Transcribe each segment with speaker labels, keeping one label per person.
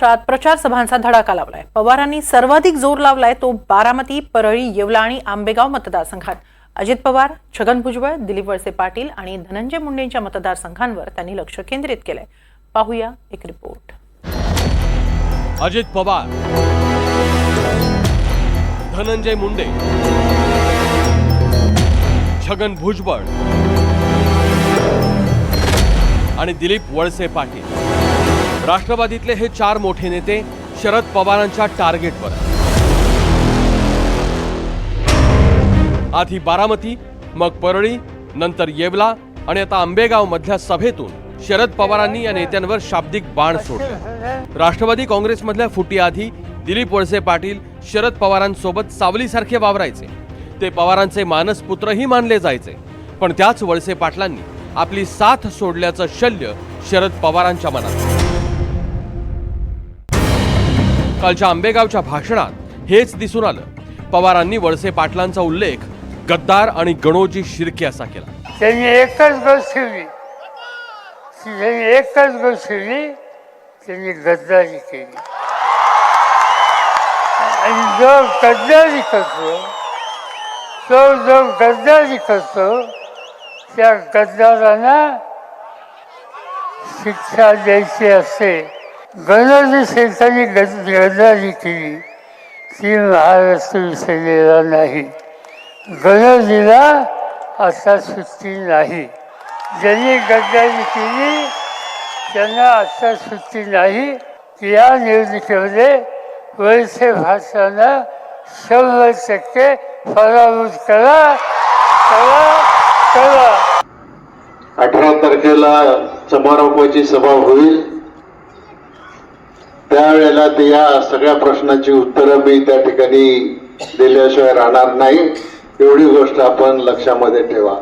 Speaker 1: महाराष्ट्रात प्रचार सभांचा धडाका लावलाय. पवारांनी सर्वाधिक जोर लावलाय तो बारामती परळी येवला आणि आंबेगाव मतदारसंघात. अजित पवार छगन भुजबळ दिलीप वळसे पाटील आणि धनंजय मुंडेंच्या मतदारसंघांवर त्यांनी लक्ष केंद्रित केलंय. पाहूया एक रिपोर्ट.
Speaker 2: अजित पवार धनंजय मुंडे छगन भुजबळ आणि दिलीप वळसे पाटील. राष्ट्रवादीतले हे चार मोठे नेते शरद पवारांच्या टार्गेटवर. आधी बारामती मग परळी नंतर येवला आणि आता आंबेगाव मधल्या सभेतून शरद पवारांनी या नेत्यांवर शाब्दिक बाण सोडले. राष्ट्रवादी काँग्रेसमधल्या फुटीआधी दिलीप वळसे पाटील शरद पवारांसोबत सावलीसारखे वावरायचे. ते पवारांचे मानसपुत्रही मानले जायचे. पण त्याच वळसे पाटलांनी आपली साथ सोडल्याचं शल्य शरद पवारांच्या मनात. कालच्या आंबेगावच्या भाषणात हेच दिसून आलं. पवारांनी वळसे पाटलांचा उल्लेख गद्दार आणि गणोजी शिर्के असा केला.
Speaker 3: त्यांनी एकच गोष्ट ठेवली. त्यांनी एकच गोष्ट ठेवली. त्यांनी गद्दारी केली. आणि जो गद्दारी करतो तो जो गद्दारी करतो त्या गद्दारांना शिक्षा द्यायची असते गणोजी शेतांनी गज गद्दारी केली. ती महाराष्ट्र विसरलेला नाही. गणराजीला आता सुट्टी नाही. ज्यांनी गद्दारी केली त्यांना आता सुट्टी नाही या निवडणुकीमध्ये वैसे भाषांना शंभर टक्के पराभूत करा करा करा.
Speaker 4: अठरा तारखेला समारोपाची सभा होईल. त्यावेळेला ते या सगळ्या प्रश्नाची उत्तरं मी त्या ठिकाणी दिल्याशिवाय राहणार नाही. एवढी गोष्ट आपण लक्षामध्ये ठेवा.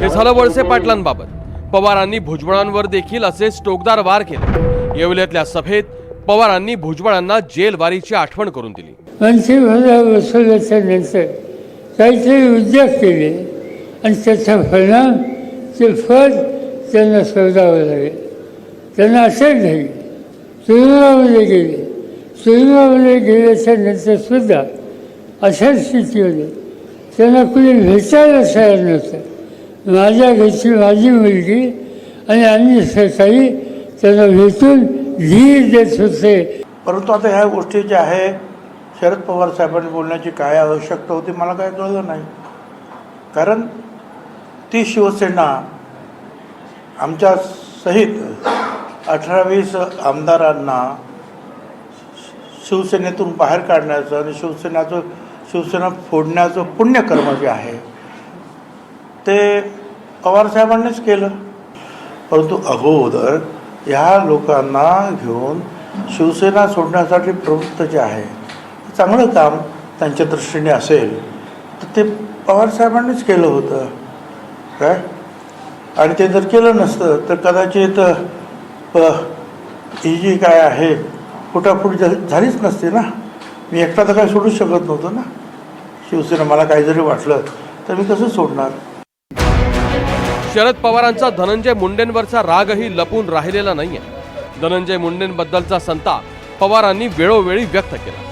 Speaker 2: हे झालं वळसे पाटलांबाबत. पवारांनी भुजबळांवर देखील असेच टोकदार वार केले. येवल्यातल्या सभेत पवारांनी भुजबळांना जेलवारीची आठवण करून दिली.
Speaker 3: ऐंशी हजार वसुलाच्या नंतर काहीतरी उद्योग केले आणि त्याचा परिणाम ते फळ त्यांना शोधावं लागेल. त्यांना असेच नाही. तुरुंगामध्ये गेले. तुरुंगामध्ये गेल्याच्यानंतर सुद्धा स्थिती स्थितीमध्ये त्यांना कुणी भेटायला तयार नव्हतं माझ्या घरची माझी मुलगी आणि आम्ही सकाळी त्यांना भेटून धीर देत होते.
Speaker 5: परंतु आता ह्या गोष्टी ज्या आहे शरद पवार साहेबांनी बोलण्याची काय आवश्यकता होती मला काय कळलं नाही. कारण ती शिवसेना आमच्या सहित अठरा वीस आमदारांना शिवसेनेतून बाहेर काढण्याचं आणि शिवसेनाचं शिवसेना फोडण्याचं पुण्यकर्म जे आहे ते पवारसाहेबांनीच केलं. परंतु अगोदर ह्या लोकांना घेऊन शिवसेना सोडण्यासाठी प्रवृत्त जे आहे चांगलं काम त्यांच्या दृष्टीने असेल तर ते पवारसाहेबांनीच केलं होतं. काय? आणि ते जर केलं नसतं तर कदाचित ही जी काय आहे फुटाफूट झालीच नसते ना. मी एकटा तर काय सोडू शकत नव्हतो ना. शिवसेना मला काही जरी वाटलं तर मी कसं सोडणार.
Speaker 2: शरद पवारांचा धनंजय मुंडेंवरचा रागही लपून राहिलेला नाहीये. धनंजय मुंडेंबद्दलचा संताप पवारांनी वेळोवेळी व्यक्त केला.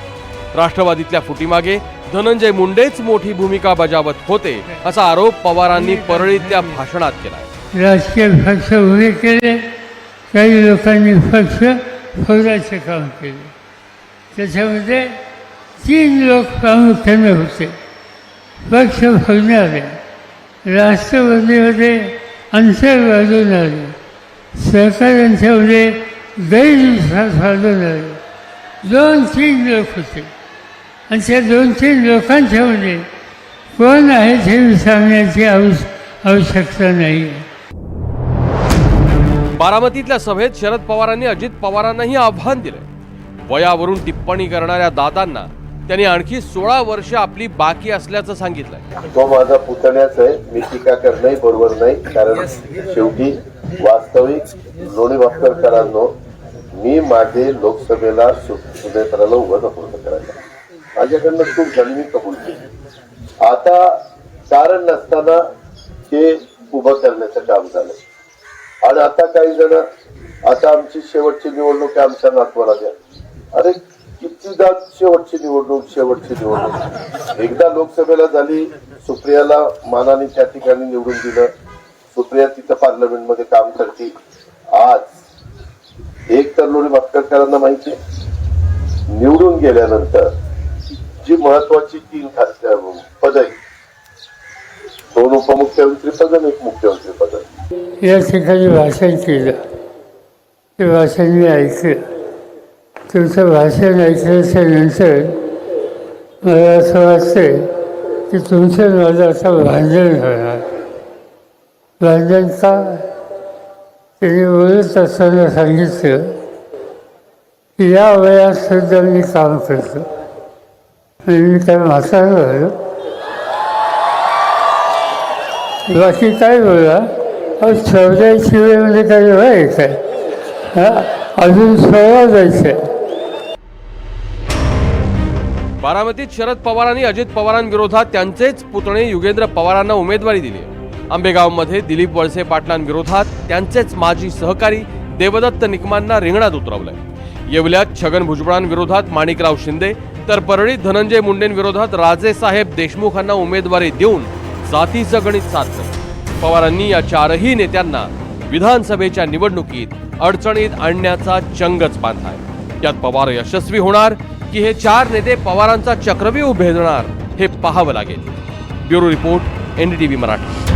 Speaker 2: राष्ट्रवादीतल्या फुटीमागे धनंजय मुंडेच मोठी भूमिका बजावत होते असा आरोप पवारांनी परळीतल्या भाषणात केला.
Speaker 3: राजकीय पक्ष उभे केले. काही लोकांनी पक्ष फोडायचे काम केले. त्याच्यामध्ये तीन लोक प्रामुख्याने होते. पक्ष फोडणारे राष्ट्रवादीमध्ये अंतर वाढून सरकारांच्यामध्ये गैरविश्वास वाढून दोन तीन लोक होते. आणि त्या दोन तीन लोकांच्यामध्ये कोण आहे हे मी सांगण्याची आवश्यकता नाही. आहे
Speaker 2: बारामतीतल्या सभेत शरद पवारांनी अजित पवारांनाही आव्हान दिलंय. वयावरून टिप्पणी करणाऱ्या दादांना त्यांनी आणखी सोळा वर्ष आपली बाकी असल्याचं सांगितलंय.
Speaker 4: तो माझा पुतण्याच आहे. मी टीका करणंही बरोबर नाही. कारण शेवटी वास्तविक लोणी भास्करकरांनो मी माझे लोकसभेला सु- सुनेत्राला उभं पूर्ण करायला. माझ्याकडनं खूप झाली मी कबूल केली. आता कारण नसताना हे उभं करण्याचं काम झालं. आणि आता काही जण आता आमची शेवटची निवडणूक आहे आमच्या नातवाला द्या अरे कितीदा शेवटची निवडणूक शेवटची निवडणूक. एकदा लोकसभेला झाली सुप्रियाला मानाने त्या ठिकाणी निवडून दिलं. सुप्रिया तिथं पार्लमेंटमध्ये काम करते. आज एक तर लोणी भास्करकरांना माहिती निवडून गेल्यानंतर जी महत्वाची तीन खाद्य पद आहेत दोन उपमुख्यमंत्री पद आणि एक मुख्यमंत्री पद. आहे.
Speaker 3: या ठिकाणी भाषण केलं ते भाषण मी ऐकलं तुमचं भाषण ऐकल्याच्या नंतर मला असं वाटतं की तुमचं माझं असं भांडण होणार भांडण का त्यांनी बोलत असताना सांगितलं की या वयात सुद्धा मी काम करतो आणि मी काय म्हातारा झालो बाकी काय बोला अहो चौदाची म्हणजे काही व्हायचं. अजून सोळा जायचं. आहे
Speaker 2: बारामतीत शरद पवारांनी अजित पवारांविरोधात त्यांचेच पुतणे युगेंद्र पवारांना उमेदवारी दिली. आंबेगावमध्ये दिलीप वळसे पाटलांविरोधात त्यांचेच माजी सहकारी देवदत्त निकमांना रिंगणात उतरवलंय. येवल्यात छगन भुजबळांविरोधात माणिकराव शिंदे तर परळीत धनंजय मुंडेंविरोधात राजेसाहेब देशमुखांना उमेदवारी देऊन जातीचं गणित साधलं पवारांनी या चारही नेत्यांना विधानसभेच्या निवडणुकीत अडचणीत आणण्याचा चंगच बांधलाय. त्यात पवार यशस्वी होणार की हे चार नेते पवारांचा चक्रव्यूह भेदणार हे पाहावं लागेल. Bureau report NDTV Marathi.